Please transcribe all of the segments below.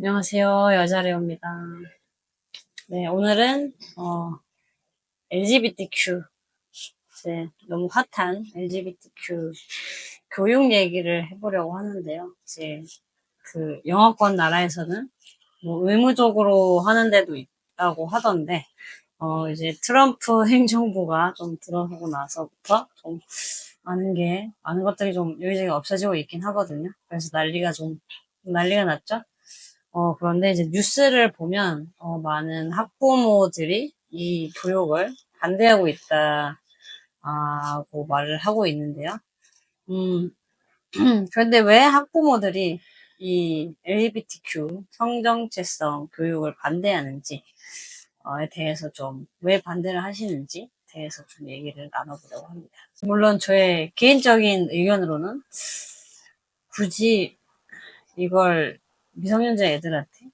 안녕하세요. 여자레오입니다. 네, 오늘은, 어, LGBTQ, 이제 너무 핫한 LGBTQ 교육 얘기를 해보려고 하는데요. 이제 그 영어권 나라에서는 뭐 의무적으로 하는 데도 있다고 하던데, 어, 이제 트럼프 행정부가 좀 들어서고 나서부터 좀 많은 게, 많은 것들이 좀 여기저기 없어지고 있긴 하거든요. 그래서 난리가 좀, 난리가 났죠? 어, 그런데 이제 뉴스를 보면, 어, 많은 학부모들이 이 교육을 반대하고 있다고 말을 하고 있는데요. 음, 그런데 왜 학부모들이 이 LGBTQ 성정체성 교육을 반대하는지에 대해서 좀 왜 반대를 하시는지 대해서 좀 얘기를 나눠보려고 합니다. 물론 저의 개인적인 의견으로는 굳이 이걸 미성년자 애들한테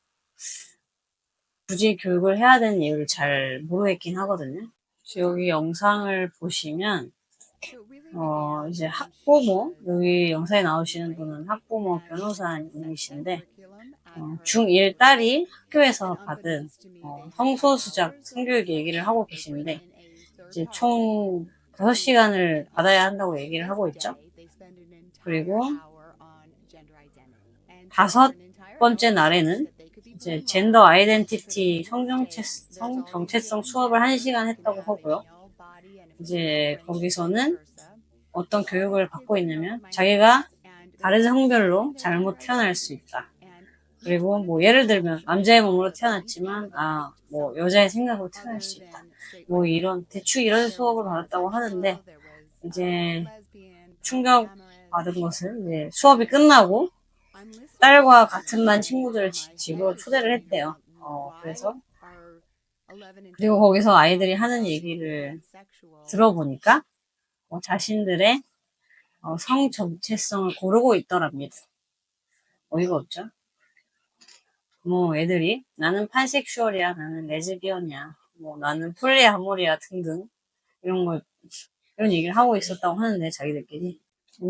굳이 교육을 해야 되는 이유를 잘 모르겠긴 하거든요. 여기 영상을 보시면 어 이제 학부모 여기 영상에 나오시는 분은 학부모 변호사님이신데 어, 중1 딸이 학교에서 받은 어, 성소수자 성교육 얘기를 하고 계신데 이제 총 5시간을 받아야 한다고 얘기를 하고 있죠. 그리고 다섯 번째 날에는 이제 젠더 아이덴티티 성정체, 성 정체성 수업을 1시간 했다고 하고요. 이제 거기서는 어떤 교육을 받고 있냐면 자기가 다른 성별로 잘못 태어날 수 있다. 그리고 뭐 예를 들면 남자의 몸으로 태어났지만 아 뭐 여자의 생각으로 태어날 수 있다. 뭐 이런 대충 이런 수업을 받았다고 하는데 이제 충격 받은 것은 이제 수업이 끝나고 딸과 같은 반 친구들을 집으로 초대를 했대요. 어, 그래서 그리고 거기서 아이들이 하는 얘기를 들어보니까 어, 자신들의 어, 성 정체성을 고르고 있더랍니다. 어이가 없죠? 뭐 애들이 나는 판섹슈얼이야, 나는 레즈비언이야, 뭐 나는 폴리아모리야 등등 이런 걸 이런 얘기를 하고 있었다고 하는데 자기들끼리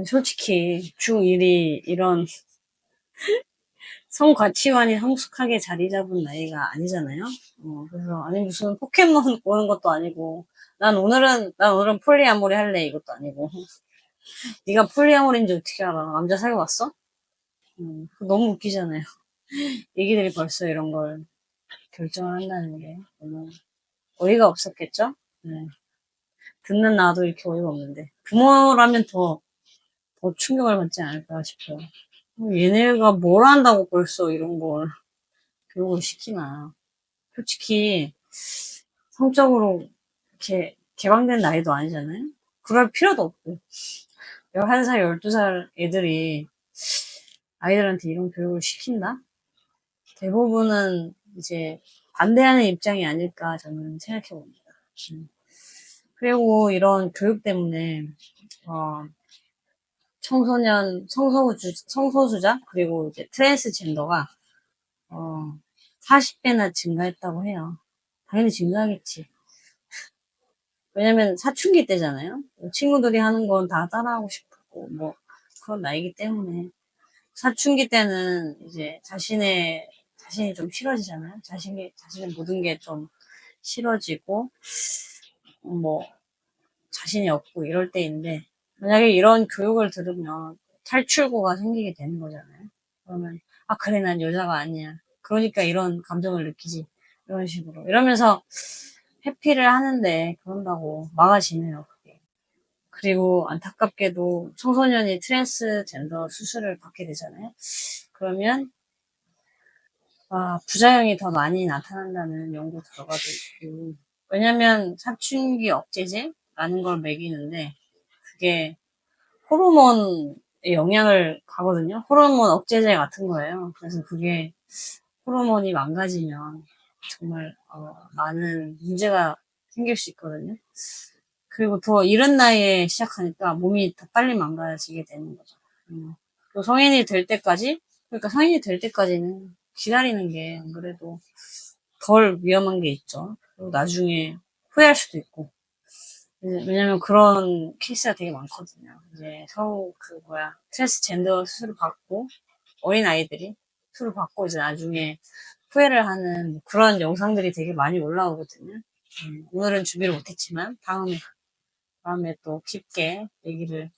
솔직히 중1이 이런 성가치관이 성숙하게 자리 잡은 나이가 아니잖아요. 어, 그래서 아니 무슨 포켓몬 보는 것도 아니고 난 오늘은 난 오늘은 폴리아모리 할래 이것도 아니고 네가 폴리아모리인지 어떻게 알아? 남자 사귀어 봤어? 음, 너무 웃기잖아요. 얘기들이 벌써 이런 걸 결정을 한다는 게 너무 어이가 없었겠죠? 네. 듣는 나도 이렇게 어이가 없는데 부모라면 더, 더 충격을 받지 않을까 싶어요. 얘네가 뭘 한다고 벌써 이런 걸 교육을 시키나. 솔직히 성적으로 이렇게 개방된 나이도 아니잖아요. 그럴 필요도 없고. 11살, 12살 애들이 아이들한테 이런 교육을 시킨다? 대부분은 이제 반대하는 입장이 아닐까 저는 생각해 봅니다. 음. 그리고 이런 교육 때문에 어, 청소년, 성소수, 성소수자, 그리고 이제 트랜스젠더가, 어, 40배나 증가했다고 해요. 당연히 증가하겠지. 왜냐면 사춘기 때잖아요. 친구들이 하는 건 다 따라하고 싶고, 뭐, 그런 나이기 때문에. 사춘기 때는 이제 자신의, 자신이 좀 싫어지잖아요. 자신이, 자신의 모든 게 좀 싫어지고, 뭐, 자신이 없고 이럴 때인데, 만약에 이런 교육을 들으면 탈출구가 생기게 되는 거잖아요. 그러면, 아, 그래, 난 여자가 아니야. 그러니까 이런 감정을 느끼지. 이런 식으로. 이러면서 회피를 하는데 그런다고 막아지네요. 그리고 안타깝게도 청소년이 트랜스젠더 수술을 받게 되잖아요. 그러면, 아, 부작용이 더 많이 나타난다는 연구 결과도 있고. 왜냐면 사춘기 억제제라는 걸 먹이는데, 그게 호르몬에 영향을 가거든요. 호르몬 억제제 같은 거예요. 그래서 그게 호르몬이 망가지면 정말 어, 많은 문제가 생길 수 있거든요. 그리고 더 이른 나이에 시작하니까 몸이 더 빨리 망가지게 되는 거죠. 음. 또 성인이 될 때까지, 그러니까 성인이 될 때까지는 기다리는 게 안 그래도 덜 위험한 게 있죠. 그리고 나중에 후회할 수도 있고. 왜냐면 그런 케이스가 되게 많거든요. 이제 서우 그 뭐야 트랜스젠더 수술을 받고 어린 아이들이 툴을 받고 이제 나중에 후회를 하는 그런 영상들이 되게 많이 올라오거든요. 음, 오늘은 준비를 못했지만 다음에 다음에 또 깊게 얘기를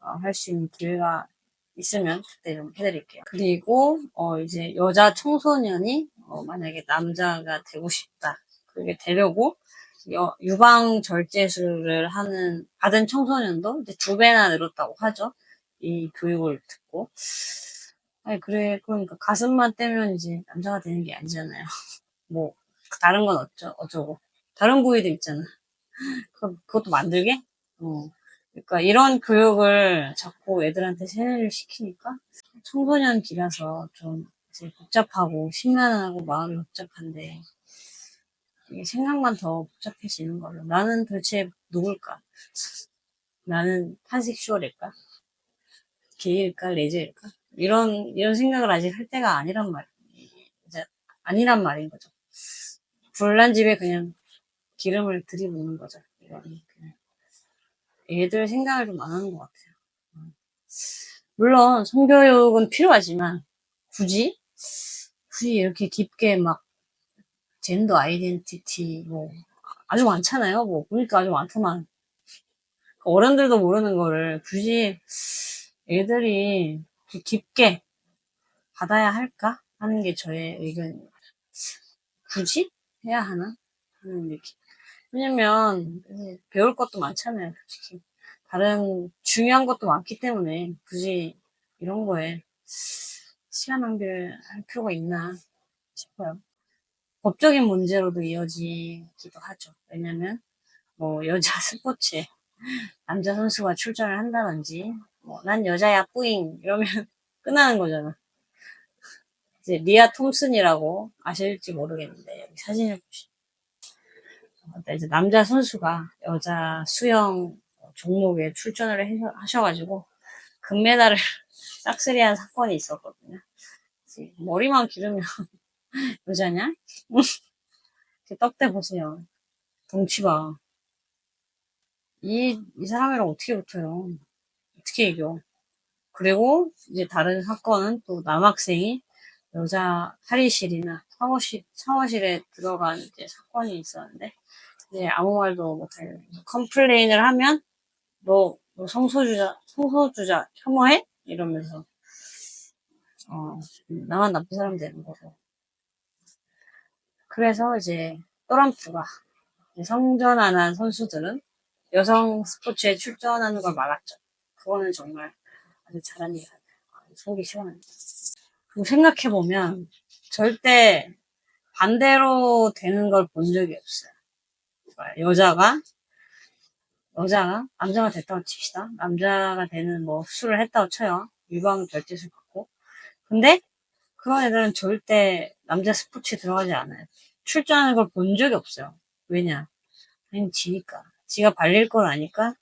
어, 할 수 있는 기회가 있으면 그때 좀 해드릴게요. 그리고 어, 이제 여자 청소년이 어, 만약에 남자가 되고 싶다. 그게 되려고 여- 유방 절제술을 하는 받은 청소년도 이제 두 배나 늘었다고 하죠. 이 교육을 듣고. 아니 그래 그러니까 가슴만 떼면 이제 남자가 되는 게 아니잖아요. 뭐 다른 건 어쩌 어쩌고 다른 부위도 있잖아. 그 그것도 만들게? 어. 그러니까 이런 교육을 자꾸 애들한테 세뇌를 시키니까 청소년기라서 좀 이제 복잡하고 심란하고 마음이 복잡한데 생각만 더 복잡해지는 걸로 나는 도대체 누굴까? 나는 판섹슈얼일까? 게이일까? 레즈일까? 이런 이런 생각을 아직 할 때가 아니란 말 이제 아니란 말인 거죠. 불난 집에 그냥 기름을 들이붓는 거죠. 애들 생각을 좀 안 하는 것 같아요. 물론 성교육은 필요하지만 굳이 굳이 이렇게 깊게 막 젠더 아이덴티티 뭐 아주 많잖아요. 뭐 보니까 아주 많더만 어른들도 모르는 거를 굳이 애들이 깊게 받아야 할까 하는 게 저의 의견입니다. 굳이 해야 하나 하는 느낌. 왜냐면 배울 것도 많잖아요. 솔직히 다른 중요한 것도 많기 때문에 굳이 이런 거에 시간 낭비를 할 필요가 있나 싶어요. 법적인 문제로도 이어지기도 하죠. 왜냐면 뭐 여자 스포츠에 남자 선수가 출전을 한다든지 뭐 난 여자 야 뿌잉 이러면 끝나는 거잖아. 이제 리아 톰슨이라고 아실지 모르겠는데 여기 사진을 보시면 이제 남자 선수가 여자 수영 종목에 출전을 해- 하셔가지고 금메달을 싹쓸이한 사건이 있었거든요. 머리만 기르면 여자냐? 이렇게 떡대 보세요. 덩치 봐. 이, 이 사람이랑 어떻게 붙어요? 어떻게 이겨? 그리고 이제 다른 사건은 또 남학생이 여자 탈의실이나 샤워실, 샤워실에 들어간 이제 사건이 있었는데, 이제 아무 말도 못할, 컴플레인을 하면, 너, 너 성소주자, 성소주자 혐오해? 이러면서, 어, 나만 나쁜 사람 되는 거고. 그래서 이제, 또람프가, 성전 안한 선수들은 여성 스포츠에 출전하는 걸 막았죠. 그거는 정말 아주 잘한 일 같아요. 속이 시원합니다. 생각해보면 절대 반대로 되는 걸 본 적이 없어요. 여자가, 여자가, 남자가 됐다고 칩시다. 남자가 되는 뭐 수술을 했다고 쳐요. 유방 결제술 받고. 근데 그런 애들은 절대 남자 스포츠에 들어가지 않아요. 출전하는 걸 본 적이 없어요. 왜냐? 그냥 지니까. 지가 발릴 걸 아니까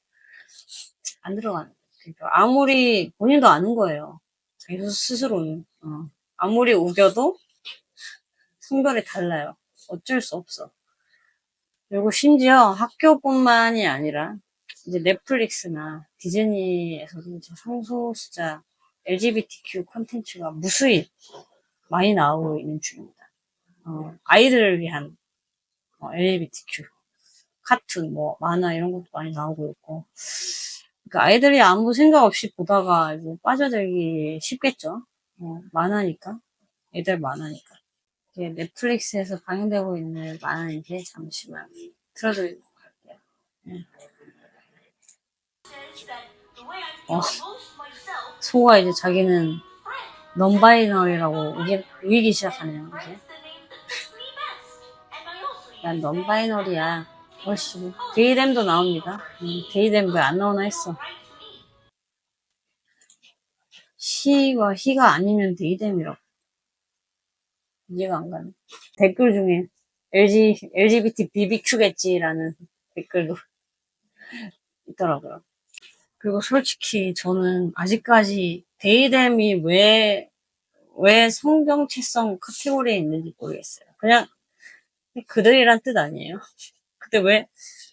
안 들어가는 거예요. 그러니까 아무리 본인도 아는 거예요. 자기 스스로는. 어. 아무리 우겨도 성별이 달라요. 어쩔 수 없어. 그리고 심지어 학교뿐만이 아니라 이제 넷플릭스나 디즈니에서도 성소수자 LGBTQ 콘텐츠가 무수히 많이 나오고 있는 중입니다. 어, 아이들을 위한 어, LGBTQ 카툰, 뭐 만화 이런 것도 많이 나오고 있고 그러니까 아이들이 아무 생각 없이 보다가 이제 빠져들기 쉽겠죠. 어, 만화니까 애들 만화니까 이게 넷플릭스에서 방영되고 있는 만화인데 잠시만 틀어드리고 갈게요. 어, 소가 이제 자기는 넘바이너리라고 우기, 우기기 시작하네요. 이제. 난 넘바이너리야. 어씨, 데이댐도 나옵니다. 음, 데이댐 왜 안 나오나 했어. 시와 희가 아니면 데이댐이라고. 이해가 안 가네. 댓글 중에 LG, LGBT BBQ겠지라는 댓글도 있더라고요. 그리고 솔직히 저는 아직까지 데이댐이 왜, 왜 성정체성 카테고리에 있는지 모르겠어요. 그냥 그들이란 뜻 아니에요? 근데 왜,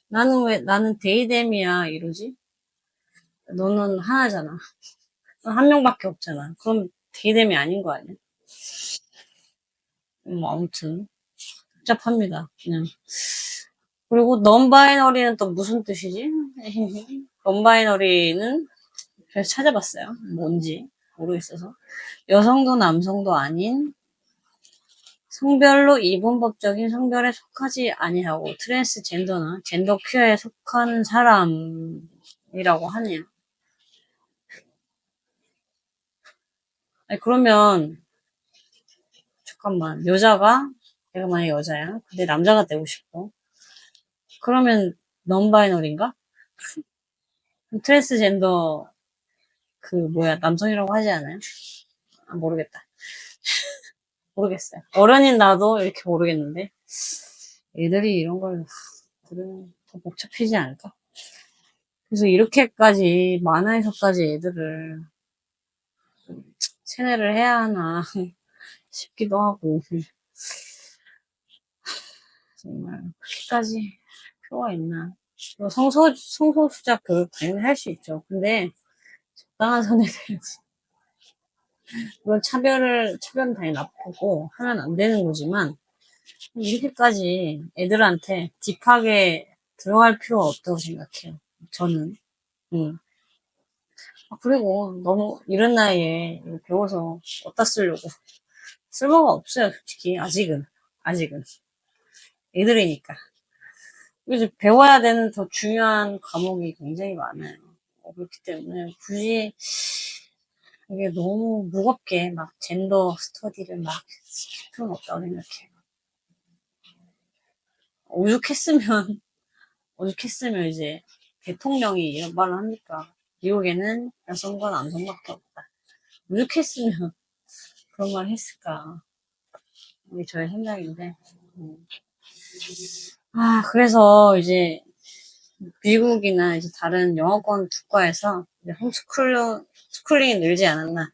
나는 왜, 나는 데이댐이야, 이러지? 너는 하나잖아. 넌한 명밖에 없잖아. 그럼 데이댐이 아닌 거 아니야? 뭐 아무튼 복잡합니다. 그냥 그리고 non-binary는 또 무슨 뜻이지? non-binary는 그래서 찾아봤어요. 뭔지 모르겠어서 여성도 남성도 아닌 성별로 이분법적인 성별에 속하지 아니하고 트랜스젠더나 젠더 퀴어에 속하는 사람이라고 하네요. 아니 그러면 잠깐만 여자가 내가 만약 여자야 근데 남자가 되고 싶어 그러면 non-binary인가? 트랜스젠더 그 뭐야 남성이라고 하지 않아요? 아, 모르겠다. 모르겠어요. 어른인 나도 이렇게 모르겠는데 애들이 이런 걸 들으면 더 복잡해지지 않을까? 그래서 이렇게까지 만화에서까지 애들을 세뇌를 해야 하나 싶기도 하고 정말 그렇게까지 필요가 있나? 뭐 성소 성소수자 교육 당연히 할 수 있죠. 근데 적당한 선에 돼야지. 물론 차별을 차별은 당연히 나쁘고 하면 안 되는 거지만 이렇게까지 애들한테 딥하게 들어갈 필요가 없다고 생각해요. 저는. 음. 아, 그리고 너무 이런 나이에 배워서 어디다 쓰려고 쓸모가 없어요 솔직히 아직은 아직은 애들이니까 그래서 배워야 되는 더 중요한 과목이 굉장히 많아요. 어, 그렇기 때문에 굳이 이게 너무 무겁게 막 젠더 스터디를 막 시킬 필요는 없다고 생각해요. 오죽했으면 오죽했으면 이제 대통령이 이런 말을 합니까? 미국에는 여성과 남성밖에 없다. 오죽했으면 그런 말 했을까? 이게 저의 생각인데 음. 아 그래서 이제 미국이나 이제 다른 영어권 국가에서 이제 홈스쿨링 스쿨링이 늘지 않았나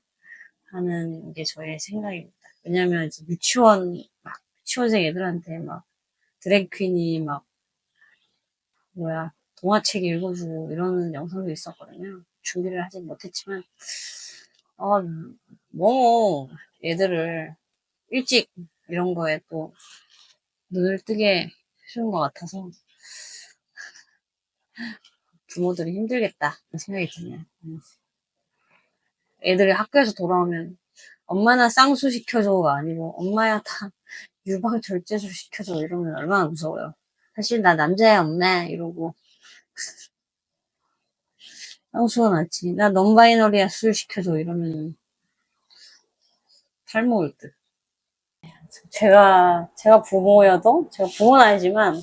하는 게 저의 생각입니다. 왜냐면 이제 유치원 막 유치원생 애들한테 막 드래그퀸이 막 뭐야 동화책 읽어주고 이러는 영상도 있었거든요. 준비를 하진 못했지만 어 너무 애들을 일찍 이런 거에 또 눈을 뜨게 해주는 것 같아서 부모들이 힘들겠다 생각이 드네요. 음. 애들이 학교에서 돌아오면 엄마나 쌍수 시켜줘가 아니고 엄마야 다 유방 절제술 시켜줘 이러면 얼마나 무서워요. 사실 나 남자야 엄마 이러고 쌍수가 낫지. 나 non-binary야 술 시켜줘 이러면 탈모일 듯. 제가 제가 부모여도 제가 부모는 아니지만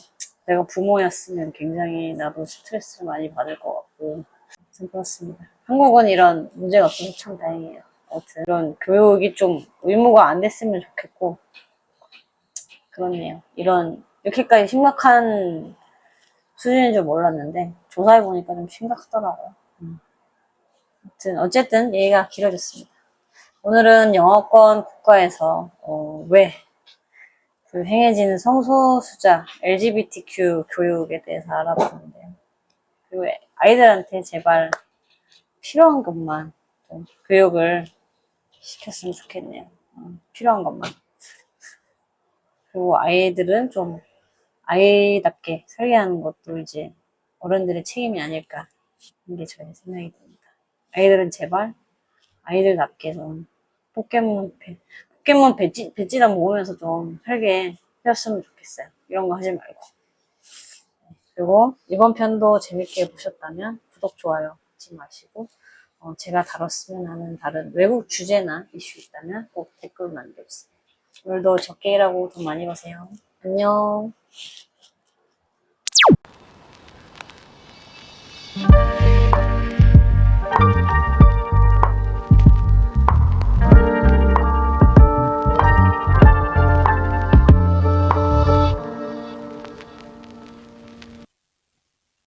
내가 부모였으면 굉장히 나도 스트레스를 많이 받을 것 같고 참 그렇습니다. 한국은 이런 문제가 없어서 참 다행이에요. 아무튼 이런 교육이 좀 의무가 안 됐으면 좋겠고 그렇네요. 이런 이렇게까지 심각한 수준인 줄 몰랐는데 조사해 보니까 좀 심각하더라고요. 음. 아무튼 어쨌든 얘기가 길어졌습니다. 오늘은 영어권 국가에서 어, 왜 그 행해지는 성소수자 LGBTQ 교육에 대해서 알아봤는데요. 그리고 아이들한테 제발 필요한 것만 좀 교육을 시켰으면 좋겠네요. 어, 필요한 것만. 그리고 아이들은 좀 아이답게 설계하는 것도 이제 어른들의 책임이 아닐까 하는 게 저의 생각이 듭니다. 아이들은 제발 아이들답게 좀 포켓몬 배, 포켓몬 배지, 배지나 모으면서 좀 살게 되었으면 좋겠어요. 이런 거 하지 말고. 그리고 이번 편도 재밌게 보셨다면 구독, 좋아요 잊지 마시고 어, 제가 다뤘으면 하는 다른 외국 주제나 이슈 있다면 꼭 댓글 남겨주세요. 오늘도 적게 일하고 돈 많이 버세요. 안녕.